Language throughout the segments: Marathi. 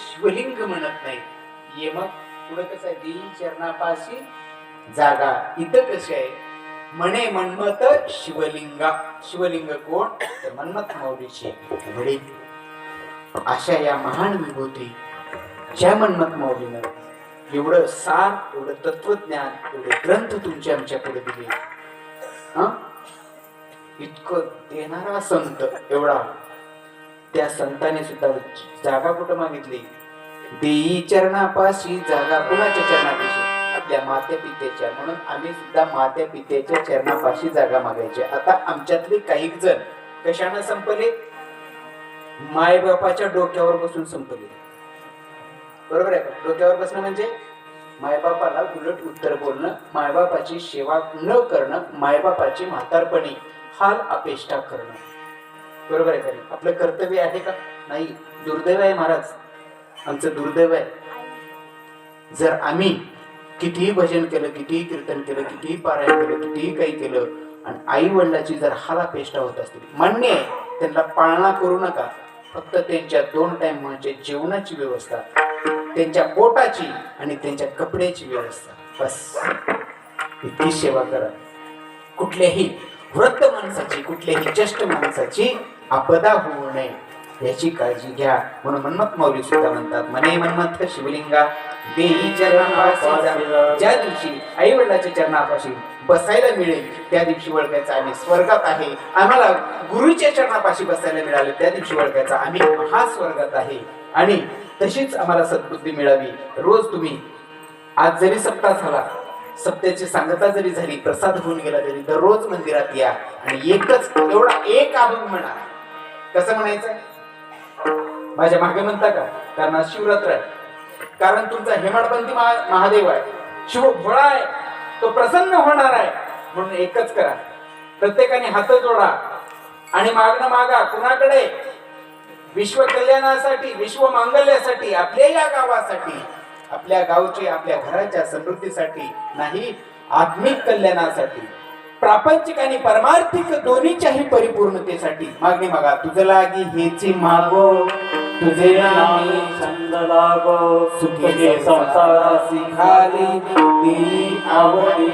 शिवलिंग म्हणत नाही. ये मग पुढे कसं आहे? देई चरणापाशी जागा. इथं कशी आहे? म्हणे मन्मत शिवलिंगा. शिवलिंग कोण? तर मन्मथ मौरीची वडील अशा या महान विभूती ज्या मन्मथ मौरीनं एवढं सार एवढं तत्वज्ञान एवढे ग्रंथ तुमच्या आमच्या पुढे दिले. हा? इतकं देणारा संत एवढा. त्या संतांनी सुद्धा जागा कुठं मागितली? देई चरणापाशी जागा कुणाच्या चरणापाशी? आपल्या मात्या पित्याच्या म्हणून आम्ही सुद्धा मात्या पित्याच्या चरणापाशी जागा मागायची. आता आमच्यातले काही जण कशानं संपले? मायबापाच्या डोक्यावर बसून संपले. बरोबर आहे का? डोक्यावर बसणं म्हणजे? मायबापाला उलट उत्तर बोलणं मायबापाची सेवा न करणं मायबापाची म्हातारपणी हाल अपेष्टा करणं. बरोबर आहे का आपलं कर्तव्य आहे का? नाही. दुर्दैव आहे महाराज. आमचं दुर्दैव आहे. जर आम्ही कितीही भजन केलं कितीही कीर्तन केलं कितीही पारायण केलं कितीही काही केलं आणि आई वडिलाची जर हाला पेष्टा होत असतील मान्य आहे त्यांना पाळणा करू नका. फक्त त्यांच्या दोन टाइम म्हणजे जेवणाची व्यवस्था त्यांच्या पोटाची आणि त्यांच्या कपड्याची व्यवस्था. बस. इतकी सेवा करा. कुठल्याही वृद्ध माणसाची कुठल्याही ज्येष्ठ माणसाची आपदा होऊ नये याची काळजी घ्या. म्हणून मन्मथ मौली सुद्धा म्हणतात मने मनमथ शिवलिंगा देही चरणापाशी ज्या दिवशी आई वडिलाच्या चरणापाशी बसायला मिळेल त्या दिवशी ओळखायचं आम्ही स्वर्गात आहे. आम्हाला गुरुच्या चरणापाशी बसायला मिळाले त्या दिवशी ओळखायचं आम्ही महास्वर्गात आहे. आणि तशीच आम्हाला सद्बुद्धी मिळावी. रोज तुम्ही आज जरी सप्ताह झाला सत्याची सांगता जरी झाली प्रसाद होऊन गेला तरी दररोज मंदिरात या. आणि एकच एवढा एक अभंग म्हणा कसं म्हणायचं? माझ्या मागे म्हणता का? कारण आज शिवरात्र आहे. कारण तुमचा हेमाडपंथी महा- महादेव आहे. शिव भोळा आहे. तो प्रसन्न होणार आहे. म्हणून एकच करा. प्रत्येकाने हात जोडा. आणि मागणं मागा. कुणाकडे? विश्व कल्याणासाठी विश्व मांगल्यासाठी आपल्या या गावासाठी आपल्या गावची आपल्या घराच्या समृद्धीसाठी नाही आत्मिक कल्याणासाठी. प्रापंचिक आणि परमार्थिक दोन्हीच्याही परिपूर्णतेसाठी. मागणी बघा तुझं लागी हेची मागो तुझे नामी छंद लागो. सुखी संसारासी खाली आवडी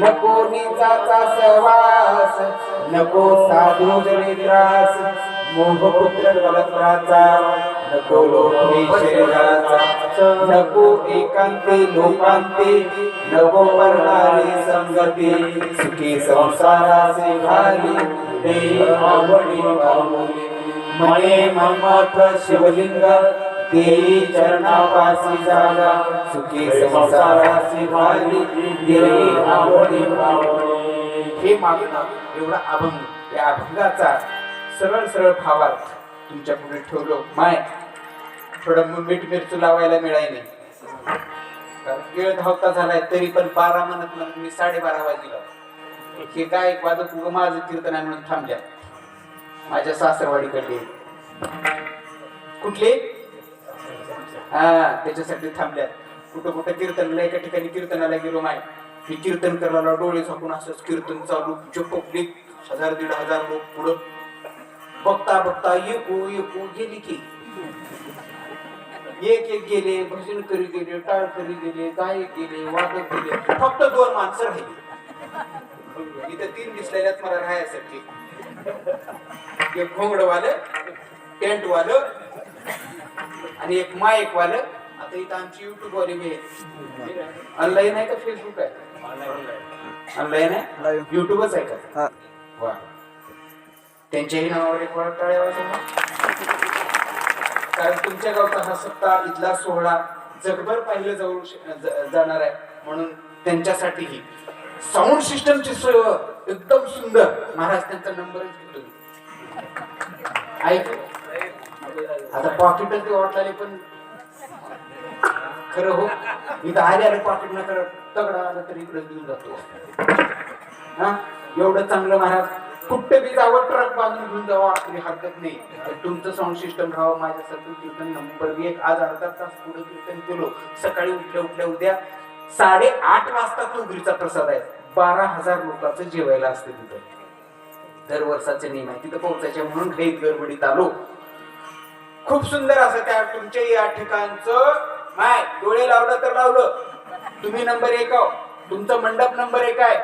नको निजाचा सहवास नको साधू जरी त्रास मोहपुत्र नको शरीराचा नको एकांती लोकांती नको संगती सुखी संसाराचे घाली आवडी मने शिवलिंग देई चरणापासी जागा सुखी संसाराची भाली देई आवडी पावली हे मागणं एवढा अभंग या अभंगाचा सरळ सरळ भावात तुमच्यापुढे ठेवलो माय. थोडं मग मीठ मिरचू लावायला मिळायने वेळ धावता झालाय तरी पण बारा म्हणत म्हणून मी साडेबारा वाजेला. हे काय वादक उगं माझं कीर्तन आहे म्हणून थांबल्या. माझ्या सासरवाडीकडे. कुठले? हा त्याच्यासाठी थांबल्यात कुठं कुठं कीर्तनाला एका ठिकाणी कीर्तनाला गेलो माय. मी कीर्तन करायला डोळे झाकून असंच कीर्तन चालू. जो पब्लिक हजार दीड हजार लोक पुढं. बघता बघता येकू येकू गेली की. एक एक गेले भजन करी गेले टाळ करी गेले गायक गेले वादक गेले फक्त दोन माणसं राहिली. इथं तीन दिसलेल्यात मला राहायसाठी. एक घोंगडवालं टेंट वालं आणि एक माईक वालं आता इथं आमची युट्यूब वाली बी आहेत ऑनलाईन आहे का फेसबुक आहे? ऑनलाईन आहे. युट्यूबच आहे? का? वा. त्यांच्याही नावावर एक वळ टाळ्या कारण तुमच्या गावचा हा सप्ताह इथला सोहळा जगभर पाहिलं जाऊ श- जाणार आहे. म्हणून त्यांच्यासाठीही साऊंड सिस्टमची सोय एकदम सुंदर. महाराज त्यांचा नंबरच घेतो ऐक. आता पॉकेटच ते वाटले पण खरं हो. इथं आले आले पॉकेट न करत तगडा आला तरी इकडे देऊन जातो. हा? एवढं चांगलं महाराज. कुठे बी जावं ट्रक बांधून घेऊन जावं आपली हरकत नाही. तुमचं साऊंड सिस्टम राहावं माझ्यासाठी कीर्तन नंबर एक. आज अर्धा तास पुढे कीर्तन केलो. सकाळी उठल्या उठल्या उद्या साडे आठ वाजता तुगरीचा प्रसाद आहे. बारा हजार लोकांचं जेवायला असते तिथं. दर वर्षाचे नियम आहे तिथं पोहोचायचे म्हणून घाईत गडबडीत आलो. खूप सुंदर असं त्या तुमच्या या ठिकाणचं माय डोळे लावलं तर लावलं. तुम्ही नंबर एक आहो. तुमचा मंडप नंबर एक आहे.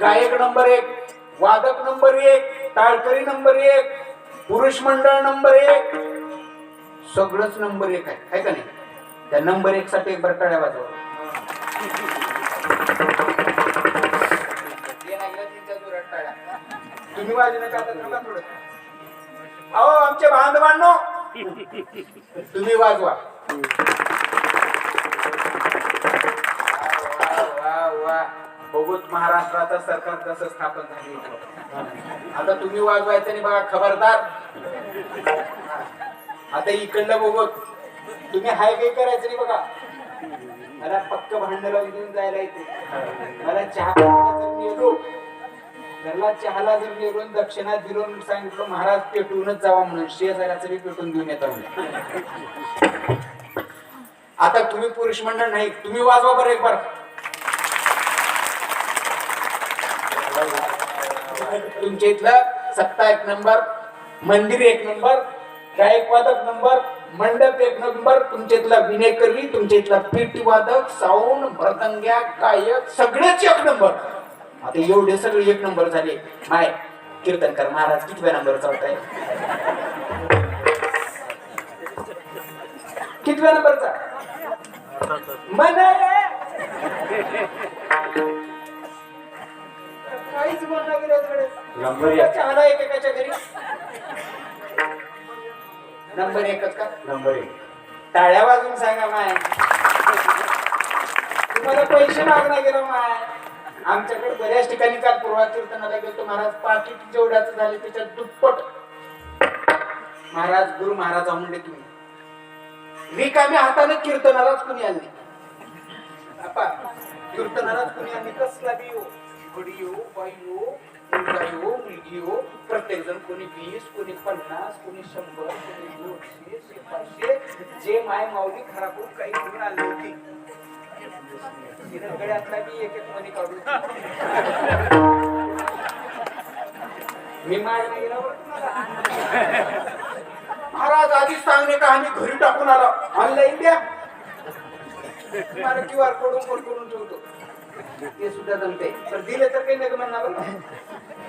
गायक नंबर एक. वादक नंबर एक टाळकरी नंबर एक पुरुष मंडळ नंबर एक. सगळंच नंबर एक आहे आहे का नाही? त्या नंबर एक साठी एक बरं वाजवा. तुम्ही वाजू नका आता थोडं. अहो आमचे बांधवांनो तुम्ही वाजवा. वा, वा, वा. बघूच महाराष्ट्राचं सरकार कसं स्थापन झाली. आता तुम्ही वाजवायचं नाही बघा खबरदार. आता इकडलं बघत तुम्ही हाय काय करायचं नाही बघा. मला पक्क भांडणाला घेऊन जायला येते. मला चहा जर नेलो त्याला चहाला जर नेरून दक्षिणा दिरून सांगितलं महाराज पेटवूनच जावा म्हणून शेजाऱ्याचं बी पेटून घेऊन येतो आता तुम्ही पुरुष मंडळ नाही तुम्ही वाजवा बरं एक बार तुमच्या इथलं सत्ता एक नंबर मंदिर एक नंबर गायक वादक नंबर मंडप एक नंबर तुमच्या इथला विनेकरी तुमच्या इथला पेटी वादक साऊंड मृतंग्या गायक सगळेच एक नंबर. आता एवढे सगळे एक नंबर झाले. माय कीर्तनकर महाराज कितव्या नंबर चौथा कितव्या नंबरचा? मन काहीच बोलणं तिकडे नंबर एक. चहाला एकेकाच्या घरी. नंबर एकच का? नंबर एक. टाळ्या वाजून सांगा माय. तुम्हाला पैसे मागणं गेलं माय. आमच्याकडे बऱ्याच ठिकाणी काल पूर्वा कीर्तनाला गेलो महाराज पाकिट जेवढ्याच झाले त्याच्यात दुप्पट. महाराज गुरु महाराज म्हणले तुम्ही. रिकाम्या हाताने कीर्तनालाच कुणी आणले? आपा, कीर्तनालाच कुणी आणले? कसला बी हो. घडी हो बाई हो मुलगा हो मुलगी हो प्रत्येक जण कोणी वीस कोणी पन्नास कोणी शंभर कोणी दोनशे पाचशे जे माय माऊली खराब काही घेऊन आली होती. बी एक एक मणी काढून मी माय नाही. महाराज आधीच सांगणे का आम्ही घरी टाकून आलो? ऑनलाईन द्या तुम्हाला क्यू आर कोड ओपन करून ठेवतो. ते सुद्धा जमते पण दिले तर काही नाही म्हणणार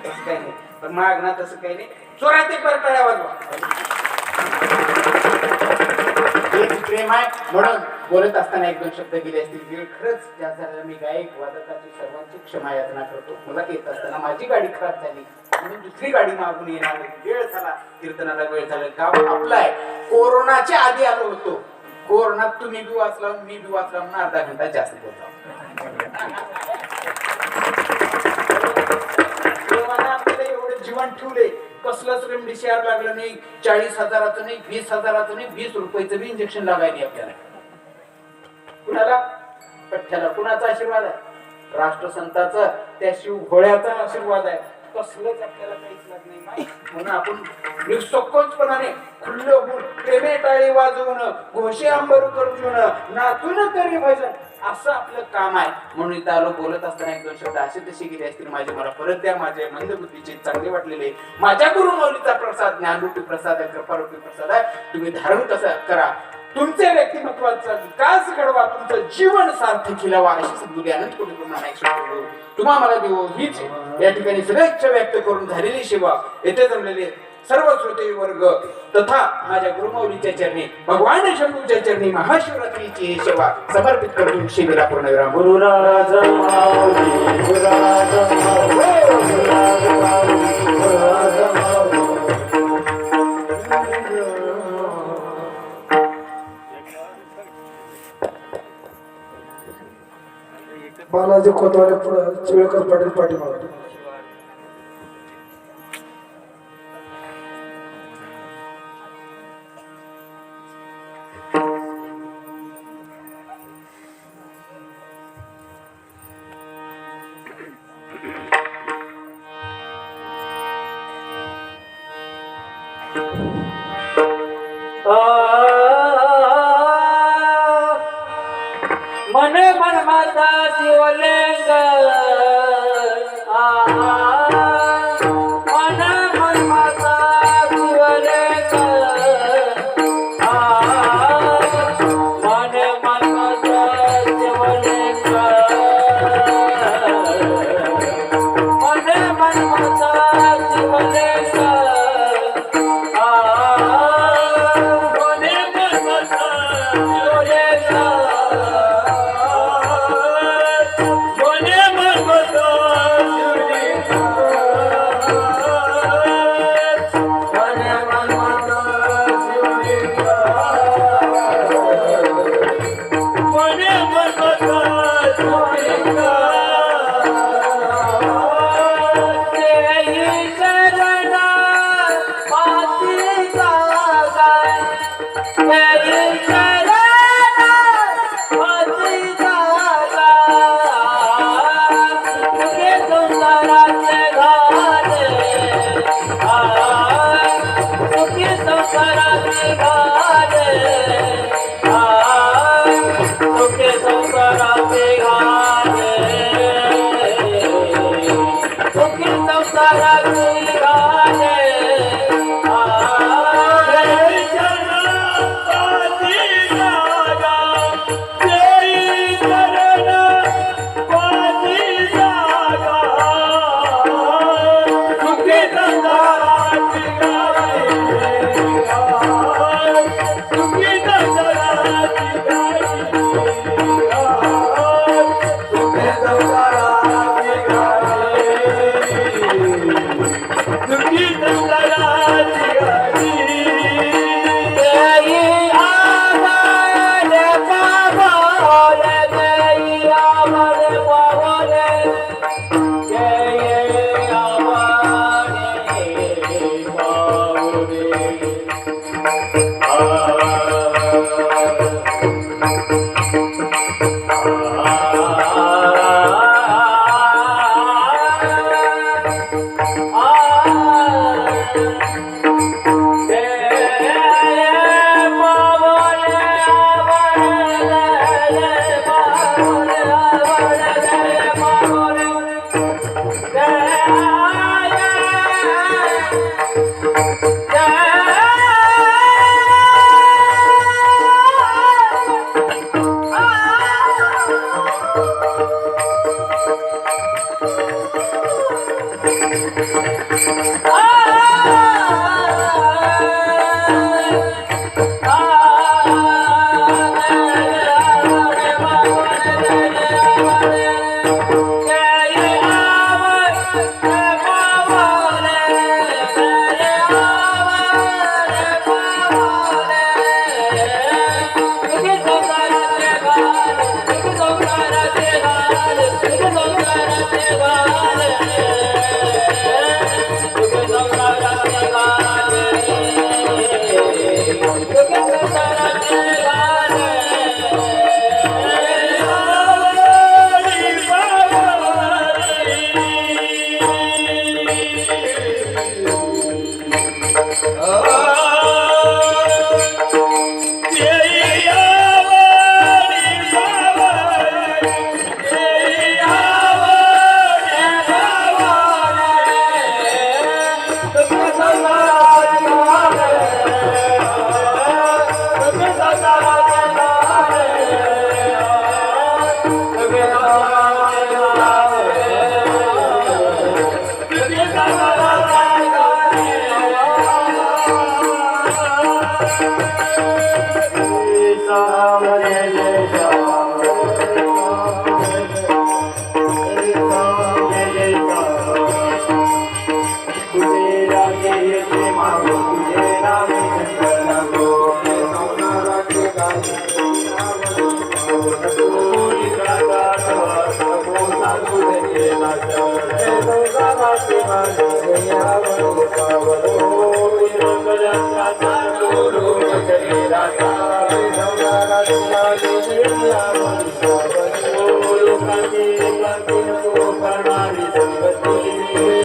तसं काही नाही. पण मागणार तसं काही नाही. चोरा ते करता टाळ्या प्रेम आहे म्हणून बोलत असताना एक दोन शब्द गेले असतील वेळ खरंच जास्त झालेला मी गायक वादकाची सर्वांची क्षमा याचना करतो. मला येत असताना माझी गाडी खराब झाली. म्हणून दुसरी गाडी मागून येणार वेळ झाला. कीर्तनाला वेळ झाला. गाव आपला आहे कोरोनाच्या आधी आलो होतो. कोरोनात तुम्ही बी वाचला मी बी वाचला म्हणून अर्धा घंटा जास्त बोलतो एवढं जीवन ठेवले कसलंच रेमडेसिविर लागलं नाही. चाळीस हजाराचं नाही वीस हजाराचं नाही वीस रुपयाचं बी इंजेक्शन लागाय आपल्याला. कुणाला? पठ्ठ्याला कुणाचा आशीर्वाद आहे? राष्ट्रसंताचा. त्या शिव घोड्याचा आशीर्वाद आहे. कसलंच आपल्याला काहीच लाग नाही. म्हणून आपण निसकोचपणाने खुल्ल होऊन प्रेमे टाळी वाजवून घोषे अंबर करून नातून तरी भजन. असं आपलं काम आहे. म्हणून इथं आलो बोलत असताना एक दोन शब्द असे तसे गेले असतील माझे मला. परत द्या माझे मंदबुद्धीचे चांगले वाटलेले. माझ्या गुरुमौलीचा प्रसाद ज्ञानरूपी प्रसाद आहे कृपारूपी प्रसाद आहे. तुम्ही धारण कसं करा. तुमचे व्यक्तिमत्वाचा विकास घडवा. तुमचं जीवन सार्थ खिलावा अशी सद्गुरी अनंत कोटी प्रमाणे तुम्हा देऊ. हीच या ठिकाणी शुभेच्छा इच्छा व्यक्त करून झालेली शिवा येथे जमलेले सर्व श्रोते वर्ग तथा माझ्या गुरुमौलीच्या चरणी भगवान शंभूच्या चरणी महाशिवरात्रीची ही सेवा समर्पित करून शिबिरा पूर्णविराम गुरुराज माऊली गुरुराज बालाजी खोतवाले पुढं चिळकर पाटील पाठीमागे Oh.